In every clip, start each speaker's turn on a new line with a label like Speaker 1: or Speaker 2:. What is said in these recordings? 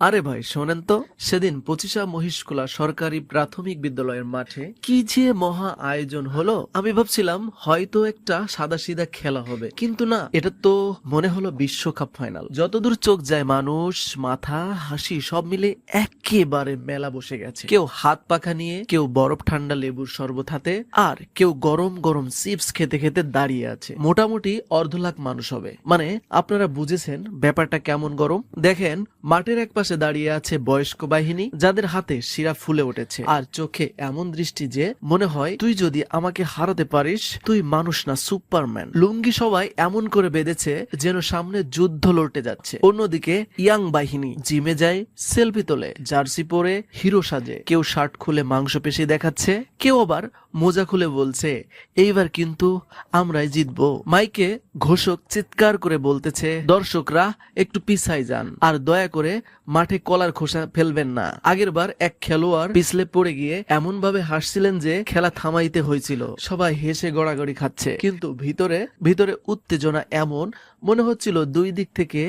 Speaker 1: আরে ভাই, শোনেন তো, সেদিন পঁচিশা মহিষকুলা সরকারি প্রাথমিক বিদ্যালয়ের মাঠে কি যে মহা আয়োজন হলো, আমি ভাবছিলাম হয়তো একটা সাদা সিধা খেলা হবে। কিন্তু না, এটা তো মনে হলো বিশ্বকাপ ফাইনাল যতদূর চোখ যায়, মানুষ, মাথা, হাসি, সব মিলে একেবারে মেলা বসে গেছে। কেউ হাত পাখা নিয়ে, কেউ বরফ ঠান্ডা লেবুর শরবত হাতে, আর কেউ গরম গরম চিপস খেতে খেতে দাঁড়িয়ে আছে। মোটামুটি অর্ধ লাখ মানুষ হবে। মানে আপনারা বুঝেছেন ব্যাপারটা কেমন গরম? দেখেন, মাঠের এক পাশে দাঁড়িয়ে আছে বয়স্ক বাহিনী, যাদের হাতে শিরা ফুলে উঠেছে। আর চোখে এমন দৃষ্টি যে, মনে হয়, তুই যদি আমাকে হারাতে পারিস, তুই মানুষ না, সুপারম্যান। লুঙ্গি সবাই এমন করে বেঁধেছে যেন সামনে যুদ্ধ লড়তে যাচ্ছে। অন্যদিকে, ইয়াং বাহিনী জিমে যায়, সেলফি তোলে, জার্সি পরে, হিরো সাজে। কেউ শার্ট খুলে মাংস পেশি দেখাচ্ছে, কেউ আবার মোজা খুলে বলছে, এইবার কিন্তু আমরাই জিতবো। মাইকে ঘোষক চিৎকার করে বলতেছে, দর্শকরা, একটু পিছাই যান। আর দয়া করে মাঠে কলার খোসা ফেলবেন না। আগের বার এক খেলোয়াড় পিছলে পড়ে গিয়ে এমন ভাবে হাসছিলেন যে খেলা থামাইতে হয়েছিল। সবাই হেসে গড়াগড়ি খাচ্ছে। কিন্তু ভিতরে ভিতরে উত্তেজনা এমন মনে হচ্ছিল দুই দিক থেকে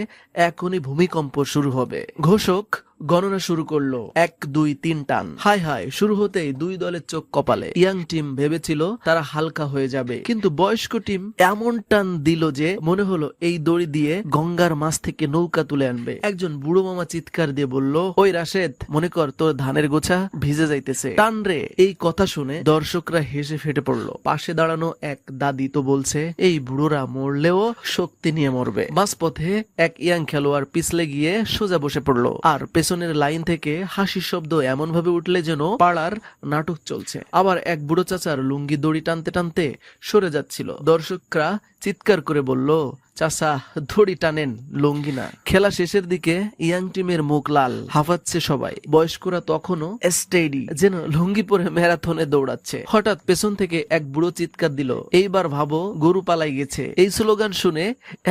Speaker 1: এখনই ভূমিকম্প শুরু হবে। ঘোষক গণনা শুরু করল এক, দুই, তিন টান। হাই হাই, শুরু হতেই দুই দলের চোখ কপালে। ইয়াং টিম ভেবেছিল তারা হালকা হয়ে যাবে। কিন্তু বয়স্ক টিম এমন টান দিল যে মনে হলো এই দড়ি দিয়ে গঙ্গার মাছ থেকে নৌকা তুলে আনবে। একজন বুড়ো মামা চিৎকার দিয়ে বলল, ওই রাশেদ, মনে কর তোর ধানের গোছা ভিজে যাইতেছে। টান রে, এই কথা শুনে দর্শকরা হেসে ফেটে পড়ল। পাশে দাঁড়ানো এক দাদি তো বলছে, এই বুড়োরা মরলেও শক্তি নিয়ে মরবে। মাঝপথে এক ইয়াং খেলোয়াড় পিছলে গিয়ে সোজা বসে পড়ল। আর পেছনের লাইন থেকে হাসির শব্দ এমন ভাবে উঠলে যেন পাড়ার নাটক চলছে। আবার এক বুড়ো চাচার লুঙ্গি দড়ি টানতে টানতে সরে যাচ্ছিল। দর্শকরা চিৎকার করে বলল চাচা দড়ি টানেন লুঙ্গি না খেলা শেষের দিকে ইয়াং টিমের মুখ লাল, হাফাচ্ছে সবাই। বয়স্করা তখনও স্টেডি, যেন লুঙ্গি পরে ম্যারাথনে দৌড়াচ্ছে। হঠাৎ পেছন থেকে এক বুড়ো চিৎকার দিল, এইবার ভাবো গরু পালাই গেছে। এই স্লোগান শুনে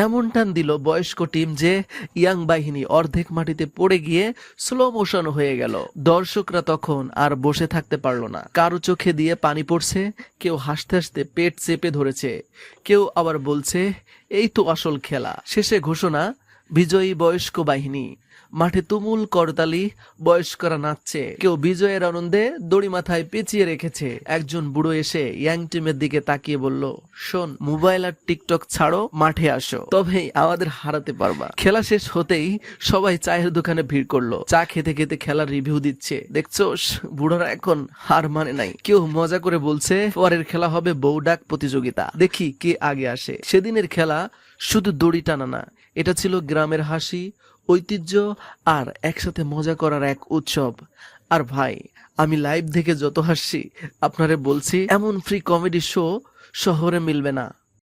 Speaker 1: এমন টান দিল বয়স্ক টিম যে ইয়াং বাহিনী অর্ধেক মাটিতে পড়ে গিয়ে স্লো মোশন হয়ে গেল। দর্শকরা তখন আর বসে থাকতে পারল না। কারও চোখে দিয়ে পানি পড়ছে, কেউ হাসতে হাসতে পেট চেপে ধরেছে, কেউ আবার বলছে এই তো আসল খেলা। শেষে ঘোষণা বিজয়ী বয়স্ক বাহিনী। মাঠে তুমুল করতালি বয়স্করা নাচছে। কেউ বিজয়ের আনন্দে দড়ি মাথায় পেঁচিয়ে রেখেছে। একজন বুড়ো এসে ইয়াং টিমের দিকে তাকিয়ে বলল, শোন, মোবাইল আর টিকটক ছাড়ো, মাঠে আসো। তবেই আমাদের হারাতে পারবা। খেলা শেষ হতেই সবাই চায়ের দোকানে ভিড় করল। চা খেতে খেতে খেলার রিভিউ দিচ্ছে। দেখছোস, বুড়োরা এখন হার মানে নাই। কেউ মজা করে বলছে, পরের খেলা হবে বৌডাক প্রতিযোগিতা। দেখি কে আগে আসে। সেদিনের খেলা শুধু দড়ি টানা না এটা ছিল গ্রামের হাসি, ঐতিহ্য আর একসাথে মজা করার এক উৎসব। আর ভাই, আমি লাইভ দেখে যত হাসছি, আপনারে বলছি, এমন ফ্রি কমেডি শো শহরে মিলবে না।